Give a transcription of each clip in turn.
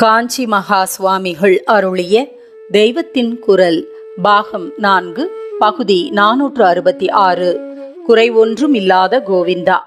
காஞ்சி மகா சுவாமிகள் அருளிய தெய்வத்தின் குரல் பாகம் நான்கு பகுதி நானூற்று அறுபத்தி ஆறு. குறை ஒன்றும் இல்லாத கோவிந்தா.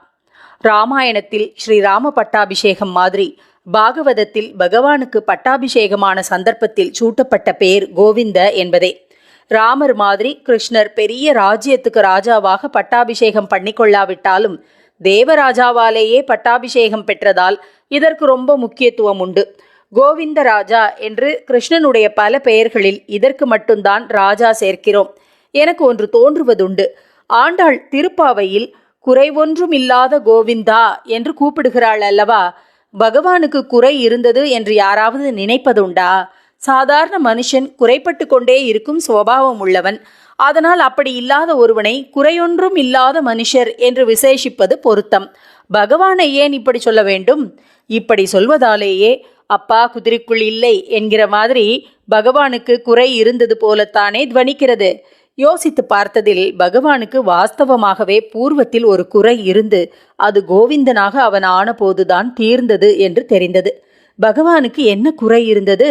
ராமாயணத்தில் ஸ்ரீராம பட்டாபிஷேகம் மாதிரி பாகவதத்தில் பகவானுக்கு பட்டாபிஷேகமான சந்தர்ப்பத்தில் சூட்டப்பட்ட பெயர் கோவிந்த என்பதே. ராமர் மாதிரி கிருஷ்ணர் பெரிய ராஜ்யத்துக்கு ராஜாவாக பட்டாபிஷேகம் பண்ணிக்கொள்ளாவிட்டாலும் தேவராஜாவாலேயே பட்டாபிஷேகம் பெற்றதால் இதற்கு ரொம்ப முக்கியத்துவம் உண்டு. கோவிந்தராஜா என்று கிருஷ்ணனுடைய பல பெயர்களில் இதற்கு மட்டும்தான் ராஜா சேர்க்கிறோம். எனக்கு ஒன்று தோன்றுவதுண்டு. ஆண்டாள் திருப்பாவையில் குறைவொன்றும் இல்லாத கோவிந்தா என்று கூப்பிடுகிறாள் அல்லவா? பகவானுக்கு குறை இருந்தது என்று யாராவது நினைப்பதுண்டா? சாதாரண மனுஷன் குறைப்பட்டு கொண்டே இருக்கும் சுவாவம் உள்ளவன். அதனால் அப்படி இல்லாத ஒருவனை குறையொன்றும் இல்லாத மனுஷர் என்று விசேஷிப்பது பொருத்தம். பகவானை ஏன் இப்படி சொல்ல வேண்டும்? இப்படி சொல்வதாலேயே அப்பா குதிரைக்குள் இல்லை என்கிற மாதிரி பகவானுக்கு குறை இருந்தது போலத்தானே துவனிக்கிறது. யோசித்து பார்த்ததில் பகவானுக்கு வாஸ்தவமாகவே பூர்வத்தில் ஒரு குறை இருந்து அது கோவிந்தனாக அவன் ஆனபோதுதான் தீர்ந்தது என்று தெரிந்தது. பகவானுக்கு என்ன குறை இருந்தது?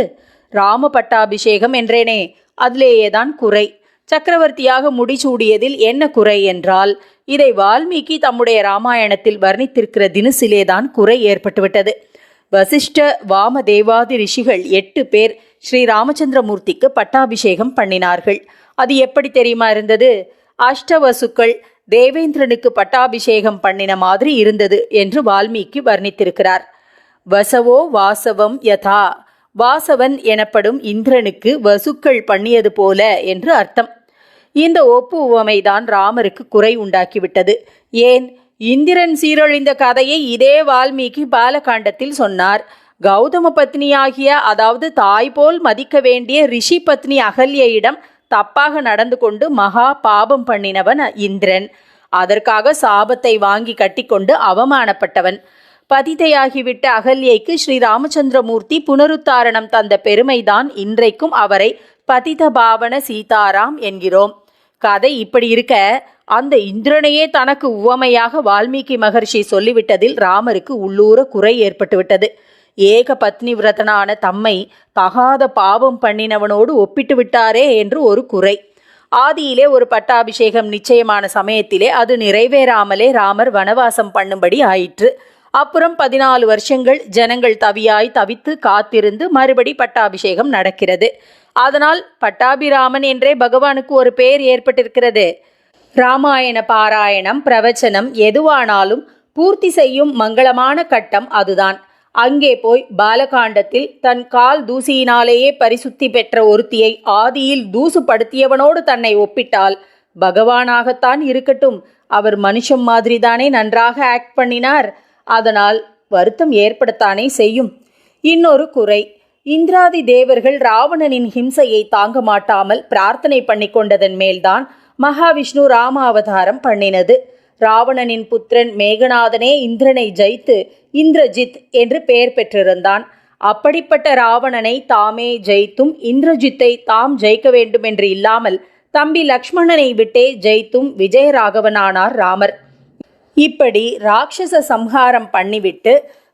ராம பட்டாபிஷேகம் என்றேனே அதிலேயேதான் குறை. சக்கரவர்த்தியாக முடிசூடியதில் என்ன குறை என்றால் இதை வால்மீகி தம்முடைய ராமாயணத்தில் வர்ணித்திருக்கிற தினசிலேதான் குறை ஏற்பட்டுவிட்டது. வசிஷ்ட வாம தேவாதி ரிஷிகள் எட்டு பேர் ஸ்ரீ ராமச்சந்திரமூர்த்திக்கு பட்டாபிஷேகம் பண்ணினார்கள். அது எப்படி தெரியுமா இருந்தது? அஷ்டவசுக்கள் தேவேந்திரனுக்கு பட்டாபிஷேகம் பண்ணின மாதிரி இருந்தது என்று வால்மீகி வர்ணித்திருக்கிறார். வசவோ வாசவம் யதா. வாசவன் எனப்படும் இந்திரனுக்கு வசுக்கள் பண்ணியது போல என்று அர்த்தம். இந்த ஒப்பு உவமைதான் ராமருக்கு குறை உண்டாக்கிவிட்டது. ஏன்? இந்திரன் சீரழிந்த கதையை இதே வால்மீகி பாலகாண்டத்தில் சொன்னார். கௌதம பத்னியாகிய அதாவது தாய் போல் மதிக்க வேண்டிய ரிஷி பத்னி அகல்யிடம் தப்பாக நடந்து கொண்டு மகா பாபம் பண்ணினவன் இந்திரன். அதற்காக சாபத்தை வாங்கி கட்டிக்கொண்டு அவமானப்பட்டவன். பதிதையாகிவிட்ட அகல்யைக்கு ஸ்ரீ ராமச்சந்திரமூர்த்தி புனருத்தாரணம் தந்த பெருமைதான் இன்றைக்கும் அவரை பதித பாவன சீதாராம் என்கிறோம். கதை இப்படி இருக்க அந்த இந்திரனையே தனக்கு உவமையாக வால்மீகி மகர்ஷி சொல்லிவிட்டதில் ராமருக்கு உள்ளூர குறை ஏற்பட்டுவிட்டது ஏக பத்னி விரதனான தம்மை தகாத பாவம் பண்ணினவனோடு ஒப்பிட்டு விட்டாரே என்று ஒரு குறை. ஆதியிலே ஒரு பட்டாபிஷேகம் நிச்சயமான சமயத்திலே அது நிறைவேறாமலே ராமர் வனவாசம் பண்ணும்படி ஆயிற்று. அப்புறம் பதினாலு வருஷங்கள் ஜனங்கள் தவியாய் தவித்து காத்திருந்து மறுபடி பட்டாபிஷேகம் நடக்கிறது. அதனால் பட்டாபிராமன் என்றே பகவானுக்கு ஒரு பெயர் ஏற்பட்டிருக்கிறது. ராமாயண பாராயணம் பிரவச்சனம் எதுவானாலும் பூர்த்தி செய்யும் மங்களமான கட்டம் அதுதான். அங்கே போய் பாலகாண்டத்தில் தன் கால் தூசியினாலேயே பரிசுத்தி பெற்ற ஒருத்தியை ஆதியில் தூசுப்படுத்தியவனோடு தன்னை ஒப்பிட்டால் பகவானாகத்தான் இருக்கட்டும். அவர் மனுஷம் மாதிரிதானே நன்றாக ஆக்ட் பண்ணினார். அதனால் வருத்தம் ஏற்படத்தானே செய்யும். இன்னொரு குறை இந்திராதி தேவர்கள் ராவணனின் ஹிம்சையை தாங்க மாட்டாமல் பிரார்த்தனை பண்ணி கொண்டதன் மேல்தான் மகாவிஷ்ணு ராம அவதாரம் பண்ணினது. ராவணனின் புத்திரன் மேகநாதனே இந்திரனை ஜெயித்து இந்திரஜித் என்று பெயர் பெற்றிருந்தான். அப்படிப்பட்ட ராவணனை தாமே ஜெயித்தும் இந்திரஜித்தை தாம் ஜெயிக்க வேண்டும் என்று இல்லாமல் தம்பி லக்ஷ்மணனை விட்டே ஜெயித்தும் விஜயராகவனானார் ராமர். இப்படி ராட்சச சம்ஹாரம் பண்ணிவிட்டு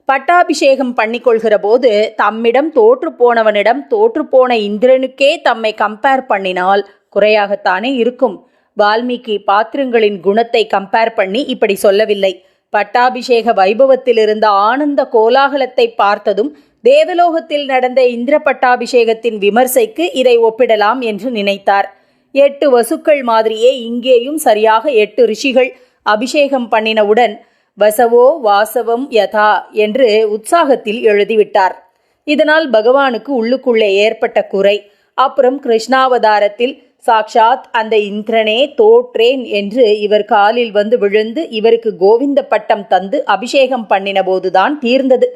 பட்டாபிஷேகம் பண்ணிக்கொள்கிற போது தம்மிடம் தோற்று போனவனிடம் தோற்றுப்போன இந்திரனுக்கே தம்மை கம்பேர் பண்ணினால் குறையாகத்தானே இருக்கும். வால்மீகி பாத்திரங்களின் குணத்தை கம்பேர் பண்ணி இப்படி சொல்லவில்லை. பட்டாபிஷேக வைபவத்தில் இருந்த ஆனந்த கோலாகலத்தை பார்த்ததும் தேவலோகத்தில் நடந்த இந்திர பட்டாபிஷேகத்தின் விமர்சைக்கு இதை ஒப்பிடலாம் என்று நினைத்தார். எட்டு வசுக்கள் மாதிரியே இங்கேயும் சரியாக எட்டு ரிஷிகள் அபிஷேகம் பண்ணினவுடன் வசவோ வாசவம் யதா என்று உற்சாகத்தில் எழுதிவிட்டார். இதனால் பகவானுக்கு உள்ளுக்குள்ளே ஏற்பட்ட குறை அப்புறம் கிருஷ்ணாவதாரத்தில் சாக்ஷாத் அந்த இந்திரனே தோற்றேன் என்று இவர் காலில் வந்து விழுந்து இவருக்கு கோவிந்த பட்டம் தந்து அபிஷேகம் பண்ணின போதுதான் தீர்ந்தது.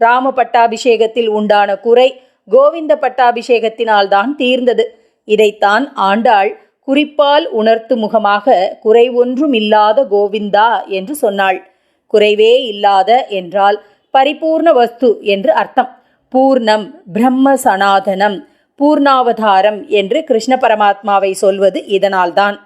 ராம பட்டாபிஷேகத்தில் உண்டான குறை கோவிந்த பட்டாபிஷேகத்தினால் தான் தீர்ந்தது. இதைத்தான் ஆண்டாள் குறிப்பால் உணர்த்து முகமாக குறை ஒன்றும் இல்லாத கோவிந்தா என்று சொன்னாள். குறைவே இல்லாத என்றால் பரிபூர்ண வஸ்து என்று அர்த்தம். பூர்ணம் பிரம்ம சனாதனம் பூர்ணாவதாரம் என்று கிருஷ்ண பரமாத்மாவை சொல்வது இதனால்தான்